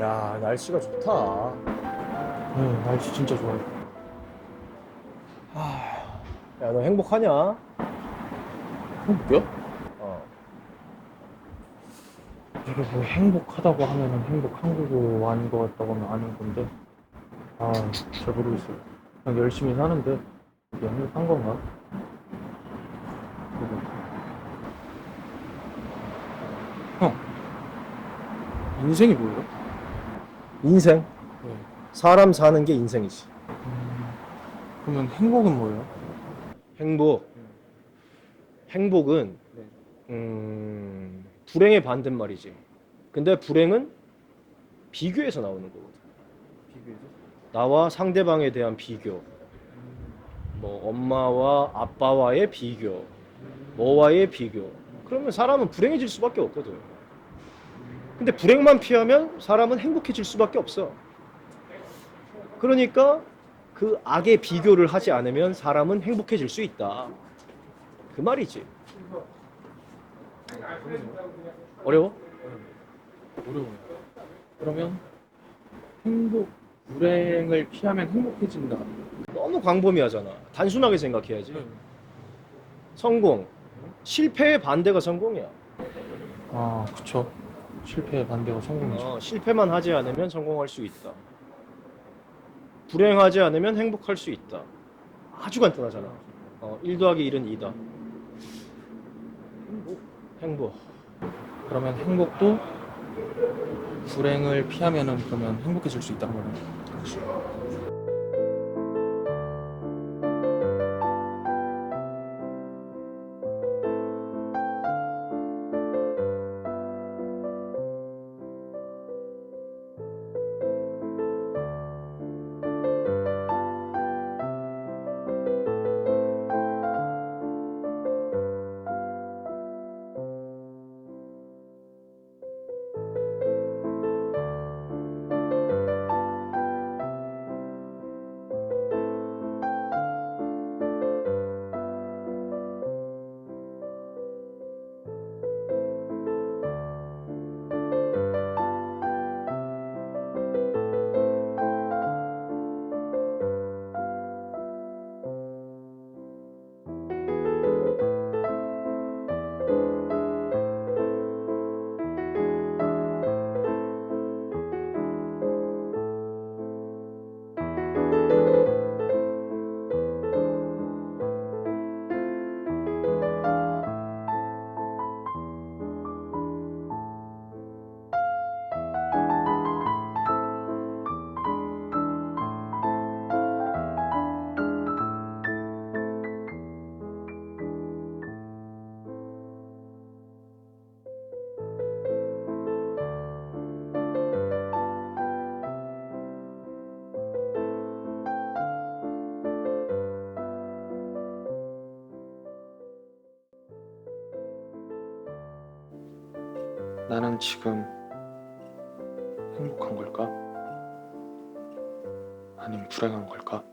야 날씨가 좋다. 네, 날씨 진짜 좋아요. 야 너 행복하냐? 행복이요? 어. 이게 뭐 행복하다고 하면은 행복 한국어 아닌 것 같다고는 아닌 건데, 아, 잘 모르겠어요. 그냥 열심히 사는데, 이게 행복한 건가? 모르겠어요. 형, 인생이 뭐예요? 인생. 네. 사람 사는 게 인생이지. 음, 그러면 행복은 뭐예요? 행복. 행복은 네. 음, 불행의 반대말이지. 근데 불행은 비교에서 나오는 거거든. 비교해서? 나와 상대방에 대한 비교. 뭐 엄마와 아빠와의 비교. 너와의 비교. 그러면 사람은 불행해질 수밖에 없거든. 근데 불행만 피하면 사람은 행복해질 수밖에 없어. 그러니까 그 악의 비교를 하지 않으면 사람은 행복해질 수 있다. 그 말이지. 어려워? 어려워요. 그러면 행복, 불행을 피하면 행복해진다. 너무 광범위하잖아. 단순하게 생각해야지. 성공. 실패의 반대가 성공이야. 아, 그쵸. 실패의 반대가 성공이죠. 어, 실패만 하지 않으면 성공할 수 있다. 불행하지 않으면 행복할 수 있다. 아주 간단하잖아. 어, 1 더하기 1은 2다. 행복. 그러면 행복도 불행을 피하면은 그러면 행복해질 수 있다는 거네요. 나는 지금 행복한 걸까? 아니면 불행한 걸까?